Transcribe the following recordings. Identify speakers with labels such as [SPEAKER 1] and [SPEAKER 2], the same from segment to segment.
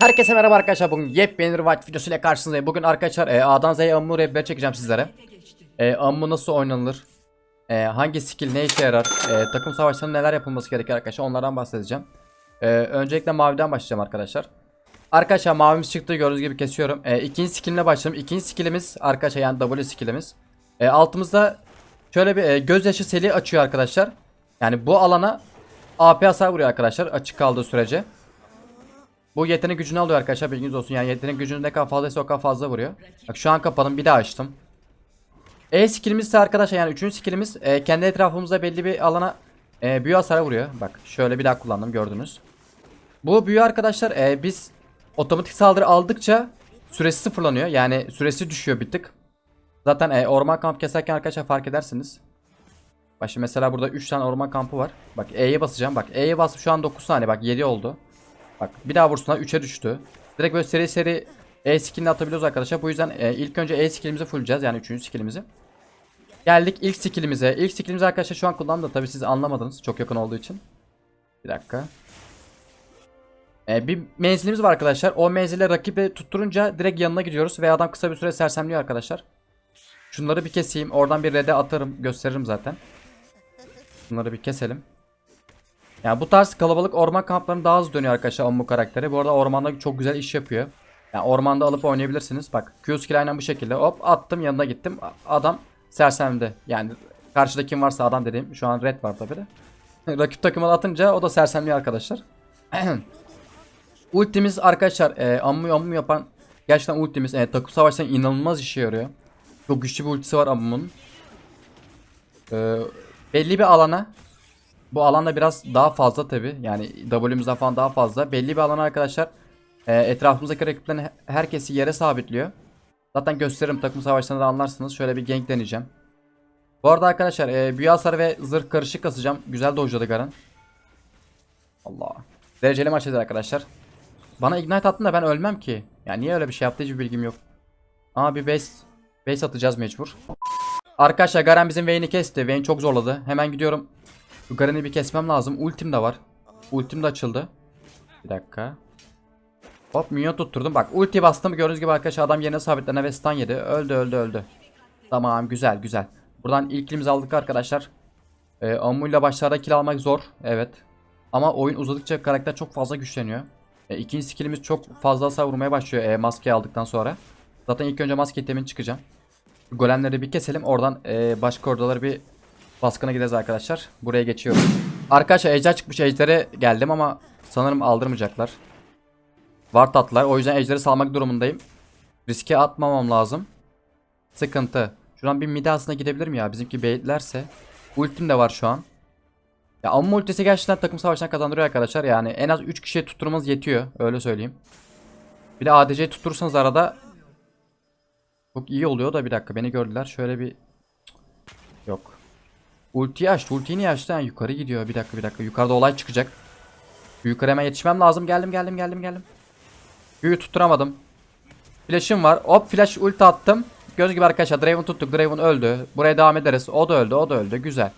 [SPEAKER 1] Herkese merhaba arkadaşlar. Bugün yepyeni bir White videosuyla karşınızdayım. Bugün arkadaşlar e, A'dan Z'ye Ammu rehber çekeceğim sizlere. E, Ammu nasıl oynanılır? E, hangi skill ne işe yarar? E, takım savaşlarında neler yapılması gerekir arkadaşlar? Onlardan bahsedeceğim. E, öncelikle maviden başlayacağım arkadaşlar. Arkadaşlar mavimiz çıktı gördüğünüz gibi kesiyorum. E, ikinci skilline başladım. İkinci skillimiz arkadaşlar yani W skillimiz. E, altımızda şöyle bir e, gözyaşı seli açıyor arkadaşlar. Yani bu alana AP hasar vuruyor arkadaşlar açık kaldığı sürece. Bu yetenek gücünü alıyor arkadaşlar bilginiz olsun. Yani yetenek gücünü ne kadar fazlaysa o kadar fazla vuruyor. Bak şu an kapadım bir daha açtım. E skillimiz ise arkadaşlar yani üçüncü skillimiz e, kendi etrafımızda belli bir alana e, büyü hasarı vuruyor. Bak şöyle bir daha kullandım gördünüz. Bu büyü arkadaşlar e, biz otomatik saldırı aldıkça süresi sıfırlanıyor. Yani süresi düşüyor bir tık. Zaten e, orman kamp keserken arkadaşlar fark edersiniz. Bak şimdi mesela burada 3 tane orman kampı var. Bak E'ye basacağım. Bak E'ye bastım şu an 9 saniye. Bak 7 oldu. Bak bir daha vursunlar 3'e düştü. Direkt böyle seri seri E skillini atabiliyoruz arkadaşlar. Bu yüzden e, ilk önce E skillimizi fulleyeceğiz. Yani 3. skillimizi. Geldik ilk skillimize. İlk skillimizi arkadaşlar şu an kullandım da tabii siz anlamadınız. Çok yakın olduğu için. Bir dakika. E, bir menzilimiz var arkadaşlar. O menzile rakibi tutturunca direkt yanına gidiyoruz. Ve adam kısa bir süre sersemliyor arkadaşlar. Şunları bir keseyim. Oradan bir red'e atarım. Gösteririm zaten. Bunları bir keselim. Yani bu tarz kalabalık orman kamplarının daha hızlı dönüyor arkadaşlar Ammu karakteri. Bu arada ormanda çok güzel iş yapıyor. Yani ormanda alıp oynayabilirsiniz. Bak Q skill aynen bu şekilde. Hop attım yanına gittim. Adam sersemdi. Yani karşıda kim varsa adam dediğim. Şu an red var tabi de. Rakip takımına atınca o da sersemliyor arkadaşlar. Ultimiz arkadaşlar e, ammu ammu yapan gerçekten ultimiz e, takım savaştan inanılmaz işe yarıyor. Çok güçlü bir ultisi var ammunun. E, belli bir alana bu alanda biraz daha fazla tabi. Yani W'mizden falan daha fazla. Belli bir alana arkadaşlar e, etrafımızdaki rakiplerin he- herkesi yere sabitliyor. Zaten gösteririm takım savaşlarında da anlarsınız. Şöyle bir gank deneyeceğim. Bu arada arkadaşlar e, büyü hasarı ve zırh karışık kasacağım. Güzel dojladı Garen. Allah. Dereceli maçtayız arkadaşlar. Bana ignite attın da ben ölmem ki. Yani niye öyle bir şey yaptı hiçbir bilgim yok. Ama bir base, base atacağız mecbur. Arkadaşlar Garen bizim Vayne'i kesti. Vayne çok zorladı. Hemen gidiyorum. Bu Garen'i bir kesmem lazım. Ultim de var. Ultim de açıldı. Bir dakika. Hop minyon tutturdum. Bak ulti bastım. Gördüğünüz gibi arkadaşlar adam yerine sabitlene ve stun yedi. Öldü öldü öldü. Tamam güzel güzel. Buradan ilk kilimizi aldık arkadaşlar. Ee, Ammu ile başlarda kill almak zor. Evet. Ama oyun uzadıkça karakter çok fazla güçleniyor. E, ikinci skillimiz çok fazla hasar vurmaya başlıyor e, maskeyi aldıktan sonra. Zaten ilk önce maske itemin çıkacağım. Golemleri bir keselim. Oradan e, başka ordaları bir baskına gideriz arkadaşlar. Buraya geçiyorum. Arkadaşlar ejder çıkmış. Ejder'e geldim ama sanırım aldırmayacaklar. Var tatlılar. O yüzden ejderi salmak durumundayım. Riske atmamam lazım. Sıkıntı. Şuradan bir mide aslında gidebilirim ya. Bizimki baitlerse. Ultim de var şu an. Ya amma ultisi gerçekten takım savaştan kazandırıyor arkadaşlar. Yani en az 3 kişiye tutturmanız yetiyor. Öyle söyleyeyim. Bir de ADC'yi tutturursanız arada çok iyi oluyor da bir dakika beni gördüler. Şöyle bir yok. Ultiyi açtı. Ultiyi niye açtı? Yani yukarı gidiyor. Bir dakika bir dakika. Yukarıda olay çıkacak. Yukarı hemen yetişmem lazım. Geldim geldim geldim geldim. Büyü tutturamadım. Flash'ım var. Hop flash ulti attım. Göz gibi arkadaşlar Draven tuttuk. Draven öldü. Buraya devam ederiz. O da öldü. O da öldü. Güzel.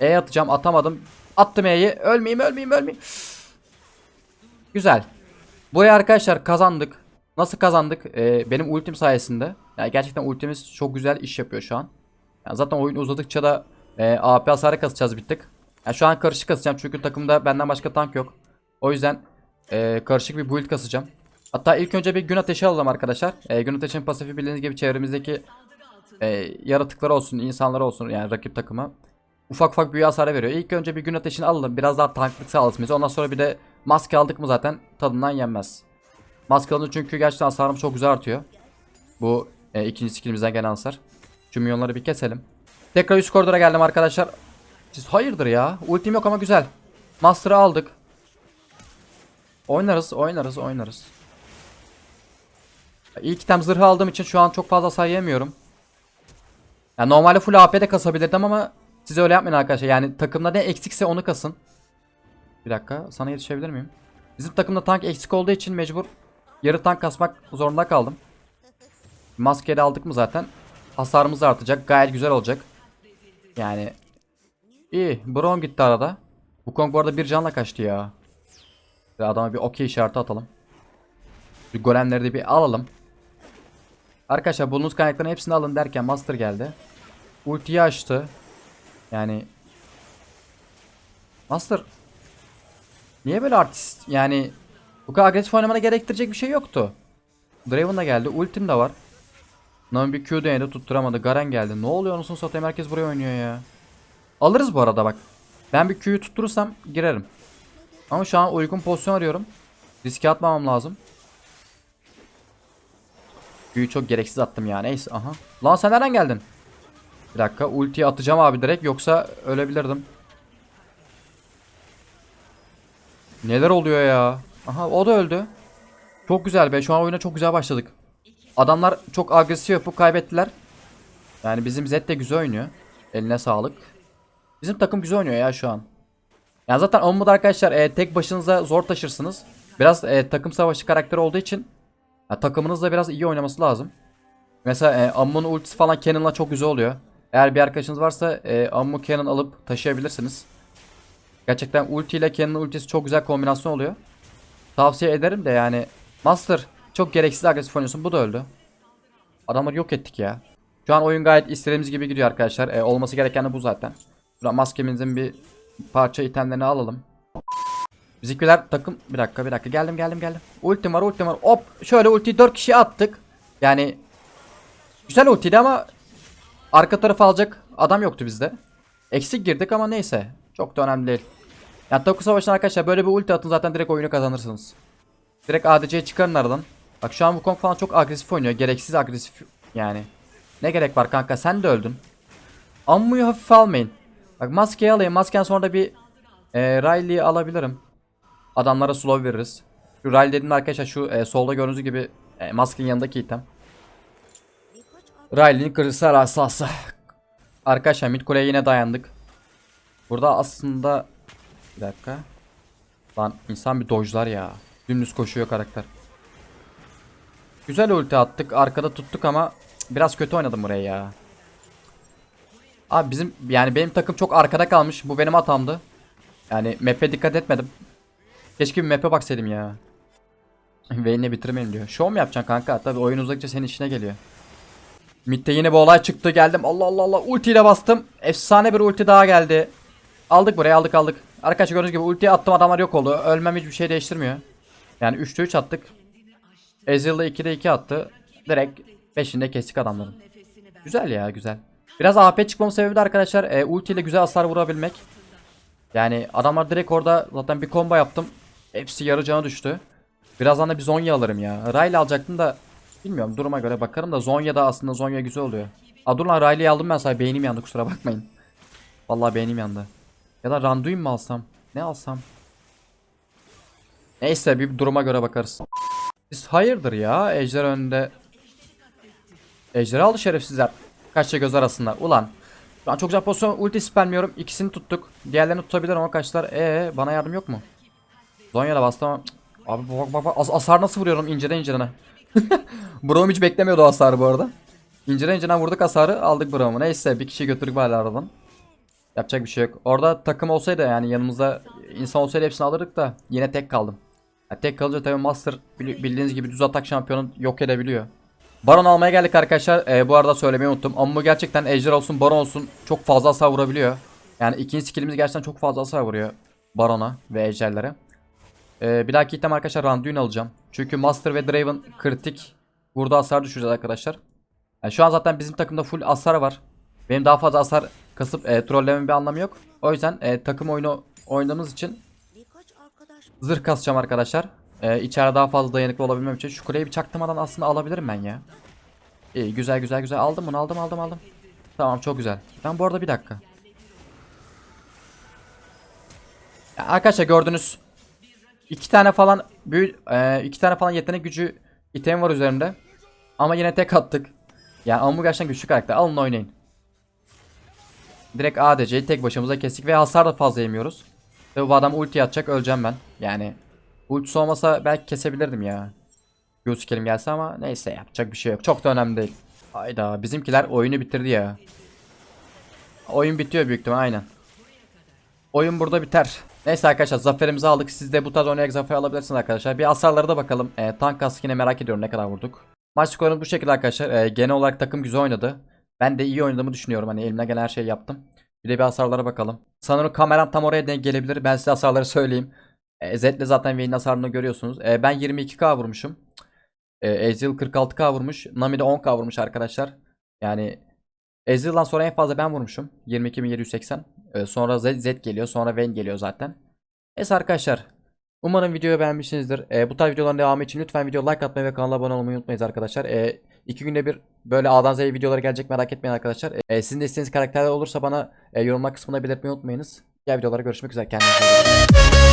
[SPEAKER 1] E atacağım. Atamadım. Attım E'yi. Ölmeyeyim ölmeyeyim ölmeyeyim. Güzel. Buraya arkadaşlar kazandık. Nasıl kazandık? Ee, benim ultim sayesinde. Yani gerçekten ultimiz çok güzel iş yapıyor şu an. Yani zaten oyun uzadıkça da e, AP hasarı kasacağız bir tık. Yani şu an karışık kasacağım çünkü takımda benden başka tank yok. O yüzden e, karışık bir build kasacağım. Hatta ilk önce bir gün ateşi alalım arkadaşlar. E, gün ateşinin pasifi bildiğiniz gibi çevremizdeki e, yaratıklar olsun, insanlar olsun yani rakip takıma. Ufak ufak büyü hasarı veriyor. İlk önce bir gün ateşini alalım. Biraz daha tanklık sağlasın. Ondan sonra bir de maske aldık mı zaten tadından yenmez. Maske alınca çünkü gerçekten hasarım çok güzel artıyor. Bu e, ikinci skillimizden gelen hasar. Şu milyonları bir keselim. Tekrar üst koridora geldim arkadaşlar. Siz hayırdır ya? Ultim yok ama güzel. Master'ı aldık. Oynarız, oynarız, oynarız. İlk item zırhı aldığım için şu an çok fazla sayamıyorum. Yani normalde full AP'de kasabilirdim ama siz öyle yapmayın arkadaşlar. Yani takımda ne eksikse onu kasın. Bir dakika sana yetişebilir miyim? Bizim takımda tank eksik olduğu için mecbur yarı tank kasmak zorunda kaldım. Maskeyi de aldık mı zaten hasarımız artacak. Gayet güzel olacak. Yani iyi. Braum gitti arada. Bu Kong bu arada bir canla kaçtı ya. Adama bir okey işareti atalım. Şu golemleri de bir alalım. Arkadaşlar bulunuz kaynakların hepsini alın derken Master geldi. Ultiyi açtı. Yani Master Niye böyle artist yani bu kadar agresif oynamana gerektirecek bir şey yoktu. Draven da geldi. Ultim de var. Nami bir Q denedi tutturamadı. Garen geldi. Ne oluyor anasını satayım herkes buraya oynuyor ya. Alırız bu arada bak. Ben bir Q'yu tutturursam girerim. Ama şu an uygun pozisyon arıyorum. Riske atmamam lazım. Q'yu çok gereksiz attım ya. Neyse aha. Lan sen nereden geldin? Bir dakika ultiyi atacağım abi direkt yoksa ölebilirdim. Neler oluyor ya? Aha o da öldü. Çok güzel be. Şu an oyuna çok güzel başladık. Adamlar çok agresif yapıp kaybettiler. Yani bizim Zed de güzel oynuyor. Eline sağlık. Bizim takım güzel oynuyor ya şu an. Yani zaten Amu'da arkadaşlar e, tek başınıza zor taşırsınız. Biraz e, takım savaşı karakteri olduğu için ya, takımınızla biraz iyi oynaması lazım. Mesela e, Ammu'nun ultisi falan Cannon'la çok güzel oluyor. Eğer bir arkadaşınız varsa e, Ammu Cannon alıp taşıyabilirsiniz. Gerçekten ulti ile Cannon'ın ultisi çok güzel kombinasyon oluyor. Tavsiye ederim de yani Master çok gereksiz agresif oynuyorsun. Bu da öldü. Adamları yok ettik ya. Şu an oyun gayet istediğimiz gibi gidiyor arkadaşlar. E, olması gereken de bu zaten. Şuradan maskemizin bir parça itemlerini alalım. Bizimkiler takım bir dakika bir dakika geldim geldim geldim. Ultim var ultim var. Hop şöyle ultiyi 4 kişi attık. Yani güzel ultiydi ama arka tarafı alacak adam yoktu bizde. Eksik girdik ama neyse. Çok da önemli değil. Yani Toku Savaşı'nda arkadaşlar böyle bir ulti atın zaten direkt oyunu kazanırsınız. Direkt ADC'yi çıkarın aradan. Bak şu an Wukong falan çok agresif oynuyor. Gereksiz agresif yani. Ne gerek var kanka sen de öldün. Ammu'yu hafif almayın. Bak maskeyi alayım. Masken sonra da bir e, Riley'i alabilirim. Adamlara slow veririz. Şu Riley dediğim arkadaşlar şu e, solda gördüğünüz gibi e, maskenin yanındaki item. Riley'nin kırısı asası. Arkadaşlar mid kuleye yine dayandık. Burada aslında bir dakika. Lan insan bir dojlar ya. Dümdüz koşuyor karakter. Güzel ulti attık. Arkada tuttuk ama biraz kötü oynadım buraya ya. Abi bizim yani benim takım çok arkada kalmış. Bu benim hatamdı. Yani map'e dikkat etmedim. Keşke bir map'e baksaydım ya. Vayne'le bitirmeyin diyor. Show mu yapacaksın kanka? Tabi oyun uzakça senin işine geliyor. Mid'de yine bir olay çıktı geldim. Allah Allah Allah ultiyle bastım. Efsane bir ulti daha geldi. Aldık buraya aldık aldık. Arkadaşlar gördüğünüz gibi ultiye attım adamlar yok oldu. Ölmem hiçbir şey değiştirmiyor. Yani 3'te 3 attık. Ezreal'da 2'de 2 attı. Direkt 5'inde kestik adamların. Güzel ya güzel. Biraz AP çıkmamın sebebi de arkadaşlar e, ulti ile güzel hasar vurabilmek. Yani adamlar direkt orada zaten bir combo yaptım. Hepsi yarı cana düştü. Birazdan da bir Zonya alırım ya. Riley alacaktım da bilmiyorum duruma göre bakarım da Zonya da aslında Zonya güzel oluyor. Aa dur lan aldım ben sadece beynim yandı kusura bakmayın. Vallahi beynim yandı. Ya da Randuin mi alsam? Ne alsam? Neyse bir duruma göre bakarız. Siz hayırdır ya Ejder önünde. Ejder'i aldı şerefsizler. Kaçça göz arasında. Ulan. Ben çok güzel pozisyon ulti spamliyorum. İkisini tuttuk. Diğerlerini tutabilir ama kaçlar. Ee bana yardım yok mu? Zonya'da bastı ama. Abi bak bak bak. As hasar nasıl vuruyorum inceden incerene. Braum hiç beklemiyordu o hasarı bu arada. İnceden inceden vurduk hasarı aldık Braum'u. Neyse bir kişi götürdük bari aradan. Yapacak bir şey yok. Orada takım olsaydı yani yanımızda insan olsaydı hepsini alırdık da yine tek kaldım. Ya tek kalınca tabii Master bildiğiniz gibi düz atak şampiyonu yok edebiliyor. Baron almaya geldik arkadaşlar. Ee, bu arada söylemeyi unuttum. Bu gerçekten Ejder olsun Baron olsun çok fazla hasar vurabiliyor. Yani ikinci skillimiz gerçekten çok fazla hasar vuruyor. Baron'a ve Ejder'lere. Ee, bir dahaki item arkadaşlar Randuin alacağım. Çünkü Master ve Draven kritik burada hasar düşüreceğiz arkadaşlar. Yani şu an zaten bizim takımda full hasar var. Benim daha fazla hasar kasıp e, trollememin bir anlamı yok. O yüzden e, takım oyunu oynadığımız için zırh kasacağım arkadaşlar. E, içeride daha fazla dayanıklı olabilmem için. Şu kuleyi bir çaktırmadan aslında alabilirim ben ya. İyi güzel güzel güzel aldım bunu aldım aldım aldım. Tamam çok güzel. Ben bu arada bir dakika. Ya arkadaşlar gördünüz. iki tane falan büyü, e, iki tane falan yetenek gücü item var üzerimde. Ama yine tek attık. Yani Amu gerçekten güçlü karakter. Alın oynayın. Direkt ADC'yi tek başımıza kestik ve hasar da fazla yemiyoruz. Ve bu adam ulti atacak öleceğim ben. Yani ultisi olmasa belki kesebilirdim ya. Göz kelim gelse ama neyse yapacak bir şey yok. Çok da önemli değil. Hayda bizimkiler oyunu bitirdi ya. Oyun bitiyor büyük ihtimal aynen. oyun burada biter. Neyse arkadaşlar zaferimizi aldık. Siz de bu tarz oynayarak zafer alabilirsiniz arkadaşlar. Bir hasarlara da bakalım. E, tank kaskı yine merak ediyorum ne kadar vurduk. Maç skorumuz bu şekilde arkadaşlar. E, genel olarak takım güzel oynadı. Ben de iyi oynadığımı düşünüyorum. Hani elimden gelen her şeyi yaptım. Bir de bir hasarlara bakalım. Sanırım kameram tam oraya denk gelebilir. Ben size hasarları söyleyeyim. E, Zed'le zaten Vayne'in hasarını görüyorsunuz. E, ben 22k vurmuşum. E, Ezreal 46k vurmuş. Nami de 10k vurmuş arkadaşlar. Yani Ezreal'dan sonra en fazla ben vurmuşum. 22.780. E, sonra Zed, Zed geliyor. Sonra Vayne geliyor zaten. Neyse arkadaşlar. Umarım videoyu beğenmişsinizdir. E, bu tarz videoların devamı için lütfen video like atmayı ve kanala abone olmayı unutmayın arkadaşlar. E, iki günde bir böyle A'dan Z'ye videoları gelecek merak etmeyin arkadaşlar. E, sizin de istediğiniz karakterler olursa bana e, yorumlar kısmına belirtmeyi unutmayınız. Diğer videolara görüşmek üzere. Kendinize iyi bakın.